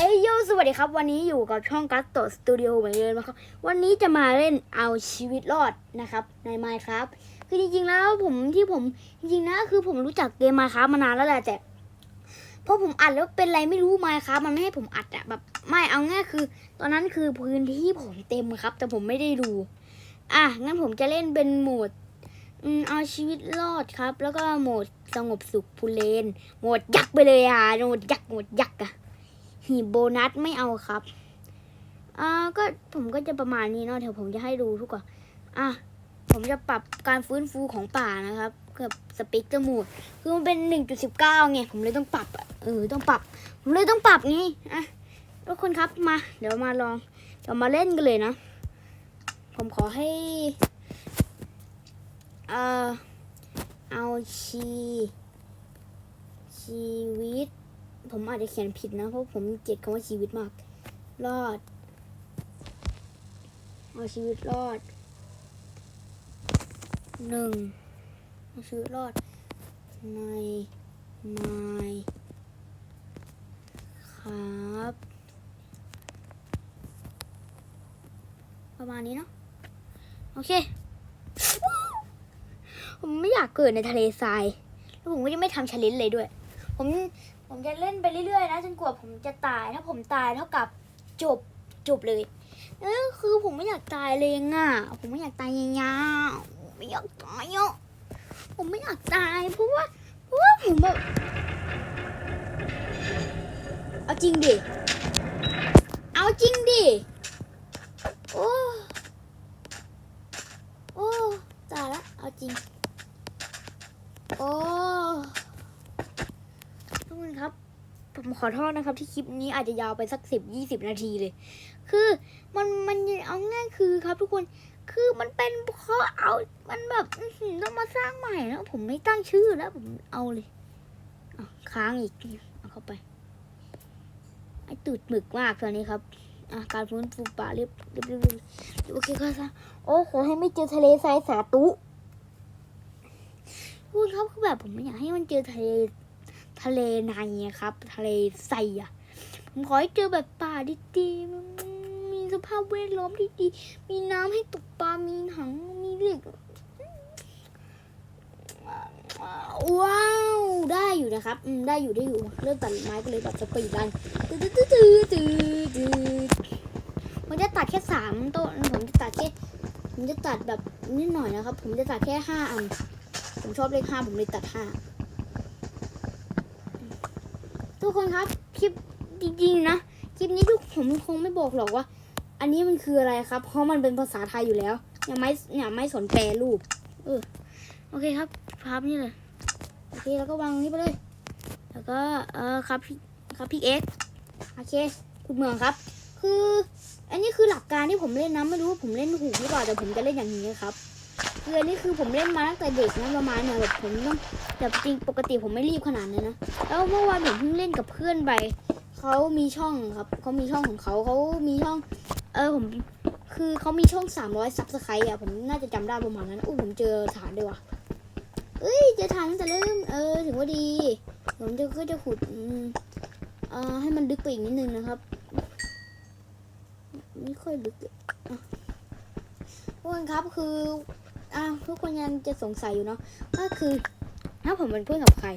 เอ้ยโยสวัสดีครับ วันนี้อยู่กับช่องกัสโตสตูดิโอเหมือนเดิมนะครับ วันนี้จะมาเล่นเอาชีวิตรอดนะครับ ในไมค์ครับ คือจริงๆแล้วผมที่ผมจริงๆนะคือผมรู้จักเกมไมค์ครับมานานแล้วแหละแต่พอผมอัดแล้วเป็นไรไม่รู้ไมค์ครับมันไม่ให้ผมอัดอะแบบไม่เอาง่ายคือ ตอนนั้นคือพื้นที่ผมเต็มครับ แต่ผมไม่ได้ดู อะงั้นผมจะเล่นเป็นโหมดเอาชีวิตรอดครับ แล้วก็โหมดสงบสุขพูเลนโหมดยักษ์ไปเลยอะโหมดยักษ์โหมดยักษ์อะ หีบโบนัสไม่เอาครับ อ่าก็ผมก็จะประมาณนี้เนาะเดี๋ยวผมจะให้ดูทุกคนอะผมจะปรับการฟื้นฟูของป่านะครับกับสปิกเกอร์มูดคือมันเป็นหนึ่งจุดสิบเก้าไงผมเลยต้องปรับเออต้องปรับ ผมเลยต้องปรับงี้อะทุกคนครับมา เดี๋ยวมาลองเดี๋ยวมาเล่นกันเลยนะ ผมขอให้เอ่อเอาชีชีวิต ผมอาจจะเขียนผิดนะ เพราะผมเกลียดคำว่าชีวิตมาก รอดเอาชีวิตรอดหนึ่งเอาชีวิตรอด ในไม้ครับ ประมาณนี้เนาะโอเค ผมไม่อยากเกิดในทะเลทราย แล้วผมก็จะไม่ทำชาเลนจ์เลยด้วย ผม ผมจะเล่นไปเรื่อยๆนะจนกว่าผมจะตายถ้าผมตายเท่ากับจบจบเลยเออคือผมไม่อยากตายเลยอะ ผมไม่อยากตายยาวๆไม่อยากตายอะผมไม่อยากตายเพราะว่าเพราะว่าผมแบบเอาจริงดิ เอาจริงดิ โอ้ โอ้ตายละ เอาจริง โอ้ คนครับ ผมขอโทษนะครับ ที่คลิปนี้อาจจะยาวไปสักสิบยี่สิบนาทีเลย คือมันมันเอาง่ายคือครับ ทุกคนคือมันเป็นเพราะเอามันแบบต้องมาสร้างใหม่แล้วผมไม่ตั้งชื่อแล้วผมเอาเลยเค้างอีกเอาเข้าไปไอตูดหมึกมากตอนนี้ครับอะการฟื้นฟูป่าเรียบเรียบเรียบโอเคครับโอ้ขอให้ไม่เจอทะเลทรายสาตุพูดครับคือแบบผมไม่อยากให้มันเจอทะเล ทะเลในครับ ทะเลใสอะผมขอให้เจอแบบป่าดีๆมีสภาพแวดล้อมที่ดีมีน้ำให้ตกปลา มีถังมีเหล็กว้าว ได้อยู่นะครับ อืม ได้อยู่ได้อยู่ เริ่มตัดไม้ก็เลยแบบสปีดรันตื้อตื้อตื้อตื้อตื้อผมจะตัดแค่สามต้น ผมจะตัดแค่ ผมจะตัดแบบนิดหน่อยนะครับ ผมจะตัดแค่ห้าอัน ผมชอบเลขห้าผมเลยตัดห้า ทุกคนครับคลิปจริงๆนะคลิปนี้ทุกผมคงไม่บอกหรอกว่า อันนี้มันคืออะไรครับ เพราะมันเป็นภาษาไทยอยู่แล้วอย่าไม่อย่าไม่สนแปลรูปเออโอเคครับภาพนี่เลยโอเคแล้วก็วางนี้ไปเลย แล้วก็เออครับพี่ครับพี่เอ็กโอเคคุณเมืองครับ คือ อันนี้คือหลักการที่ผมเล่นนะไม่รู้ว่าผมเล่นถูกหรือเปล่าแต่ผมจะเล่นอย่างนี้ครับ คือนนี้คือผมเล่นมาตั้งแต่เด็กนะประมาณเนี่ยแบบผมต้องแบบจริงปกติผมไม่รีบขนาดนั้นนะแล้วเมื่อวานผมเพิ่งเล่นกับเพื่อนไปเขามีช่องครับเขามีช่องของเขาเขามีช่อง เออผมคือเขามีช่องสามร้อยซับสไครต์อะผมน่าจะจำได้ประมาณนั้นอุ้ผมเจอฐานด้วยว่ะเอ้ยเจอฐานแต่เริ่มเออถึงว่าดีผมจะก็จะขุดอืมเอ่อให้มันลึกไปอีกนิดนึงนะครับไม่ค่อยลึกอะทุกคนครับคือ อะทุกคนยังจะสงสัยอยู่เนาะก็คือถ้าผมเป็นเพื่อนกับใคร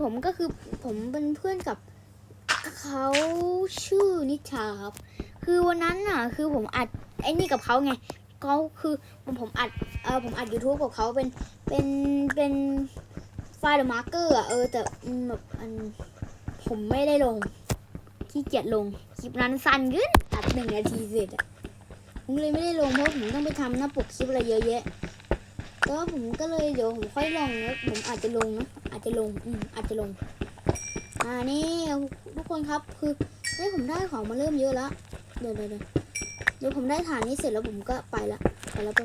ผมก็คือผมเป็นเพื่อนกับเขาชื่อนิชาครับ คือวันนั้นน่ะ คือผมอัดไอ้นี่กับเขาไงเขาคือผมผมอัดเออผมอัด YouTube กับเขาเป็นเป็นเป็นไฟล์เดอะมาร์เกอร์อะเออแต่แบบอันผมไม่ได้ลงขี้เกียจลงคลิปนั้นสั้นเกินอัดหนึ่งนาทีเสร็จอะ ผมเลยไม่ได้ลงเพราะผมต้องไปทำหน้าปกคลิปอะไรเยอะแยะก็ผมก็เลยเดี๋ยวผมค่อยลองนะผมอาจจะลงนะอาจจะลงอืมอาจจะลง อ่านี่ทุกคนครับคือเฮ้ยผมได้ของมาเริ่มเยอะแล้วเดี๋ยวเดี๋ยวเดี๋ยวผมได้ฐานนี้เสร็จแล้วผมก็ไปละไปแล้วไป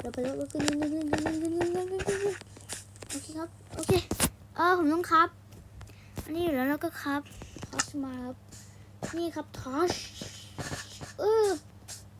แล้วไปแล้วไปแล้วขึ้นขึ้นขึ้นขึ้นขึ้นขึ้นขึ้นขึ้นขึ้นขึ้นโอเคครับโอเคเออผมต้องครับ อันนี้อยู่แล้วแล้วก็ครับทอชมาครับนี่ครับทอชเออ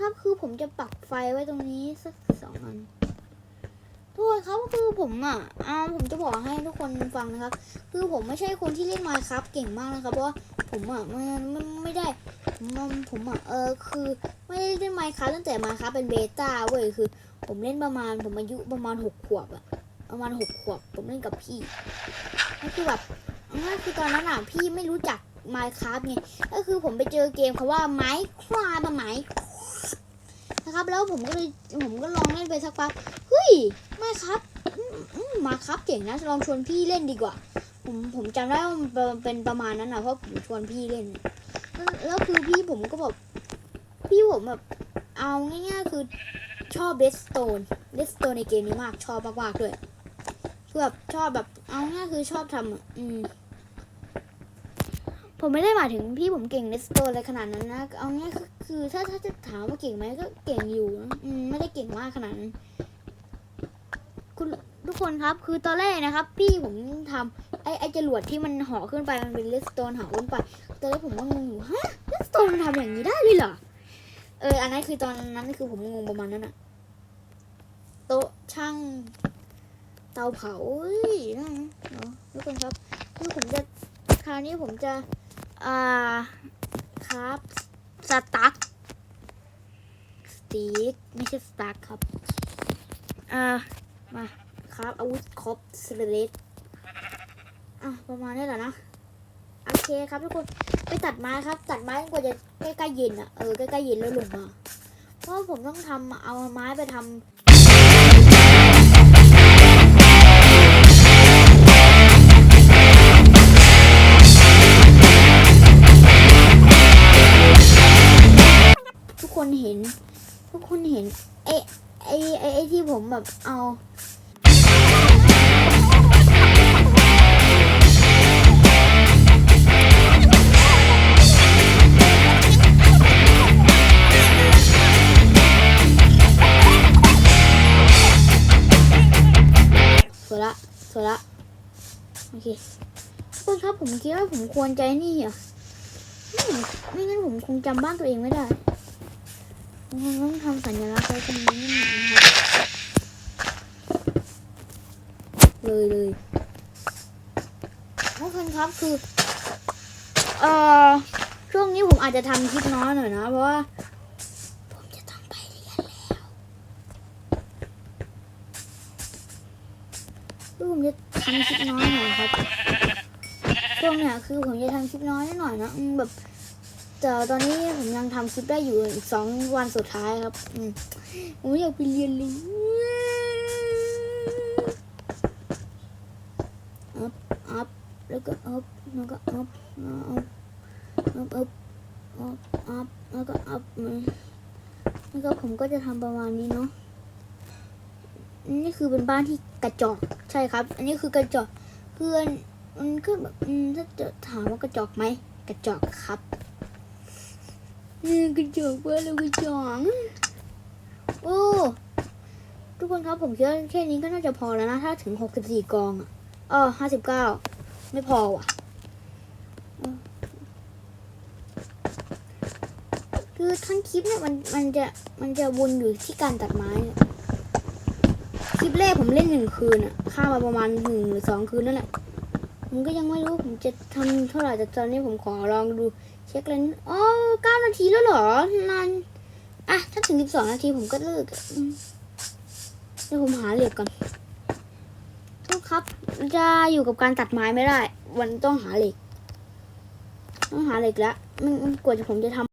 ครับคือผมจะปักไฟไว้ตรงนี้สักสองอันทุกคนครับคือผมอะอ่าผมจะบอกให้ทุกคนฟังนะครับ คือผมไม่ใช่คนที่เล่นมาครับเก่งมากนะครับ เพราะผมอะมันมันไม่ได้ผมผมอะเออคือไม่ได้เล่นไมค์ครับตั้งแต่มาครับเป็นเบต้าเว้ยคือ ผมเล่นประมาณผมอายุประมาณหกขวบอะประมาณหกขวบผมเล่นกับพี่ก็คือแบบง่ายคือตอนนั้นอะพี่ไม่รู้จักไมค์ครับไงก็คือผมไปเจอเกมเขาว่าไมค์คราบไมค์ นะครับ แล้วผมก็เลยผมก็ลองเล่นไปสักพักเฮ้ยไม่ครับมาครับเก่งนะลองชวนพี่เล่นดีกว่า ผมผมจำได้ว่ามันเป็นประมาณนั้นนะเพราะผมชวนพี่เล่น แล้วคือพี่ผมก็แบบพี่ผมแบบเอาง่ายๆคือชอบเ e สโตนเ e สโตนในเกมนี้มากชอบมากๆด้วยคือแบบชอบแบบเอาง่ายคือชอบทำอืมผมไม่ได้หมายถึงพี่ผมเก่งเ e สโตนอะไรขนาดนั้นนะ เอาง่ายคือ คือถ้าถ้าจะถามว่าเก่งไหมก็เก่งอยู่อืมไม่ได้เก่งมากขนาดนั้นคุณทุกคนครับคือตอนแรกนะครับ พี่ผมทำไอไอจรวดที่มันห่อขึ้นไปมันเป็นเลสโตนห่อขึ้นไปตอนแรกผมก็งงอยู่ฮะเลสโตนมันทำอย่างนี้ได้ด้วยเหรอเอออันนั้นคือตอนนั้นคือผมงงประมาณนั้นอะโต๊ะช่างเตาเผาเอ้ยนะทุกคนครับคือผมจะคราวนี้ผมจะอ่าครับ สตั๊กสติ๊กไม่ใช่สตั๊กครับ อ่า มาครับอาวุธครบสเลดอะประมาณนี้แหละนะโอเคครับทุกคนไปตัดไม้ครับ ตัดไม้กว่าจะใกล้ๆเย็นอะเออใกล้ๆเย็นแล้วลงมาเพราะผมต้องทำเอาไม้ไปทำ ไอ้ไอ้ที่ผมแบบเอาสวยละสวยละโอเคทุกคนครับผมคิดว่าผมควรใจนี่อะไม่ไม่งั้นผมคงจำบ้านตัวเองไม่ได้ ผมคงต้องทำสัญลักษณ์ไว้ตรงนี้เลยเลยทุกคนครับคือ เอ่อ ช่วงนี้ผมอาจจะทำคลิปน้อยหน่อยนะ เพราะว่า ผมจะต้องไปเรียนแล้วคือผมจะทำคลิปน้อยหน่อยครับ ช่วงเนี้ยคือผมจะทำคลิปน้อยหน่อยนะแบบ แต่ตอนนี้ผมยังทำคลิปได้อยู่อีกสองวันสุดท้ายครับอืมผมอยากไปเรียนเลยอัพอัพแล้วก็อัพแล้วก็อัพอัพอัพอัพอัพอัพแล้วก็อัพแล้วก็ผมก็จะทำประมาณนี้เนาะนี่คือเป็นบ้านที่กระจอกใช่ครับ อันนี้คือกระจอกคืออันมันก็แบบถ้าจะถามว่ากระจอกไหมกระจอกครับ กระจอกเพื่อนเรากระจอกโอ้ ทุกคนครับผมคิดว่าแค่นี้ก็น่าจะพอแล้วนะ ถ้าถึงหกสิบสี่กองอะอ๋อห้าสิบเก้าไม่พอว่ะคือทั้งคลิปเนี่ยมันมันจะมันจะวนอยู่ที่การตัดไม้ คลิปแรกผมเล่นหนึ่งคืนอะค่ามาประมาณหนึ่งหรือสองคืนนั่นแหละ ผมก็ยังไม่รู้ผมจะทำเท่าไหร่แต่ตอนนี้ผมขอลองดูเช็คเลยอ๋อเก้านาทีแล้วเหรอนานอะถ้าถึงสิบสองนาทีผมก็เลิกอะอืมเดี๋ยวผมหาเหล็กก่อนทุกครับ จะอยู่กับการตัดไม้ไม่ได้ วันต้องหาเหล็ก ต้องหาเหล็กแล้วมันมันกว่าจะผมจะทำ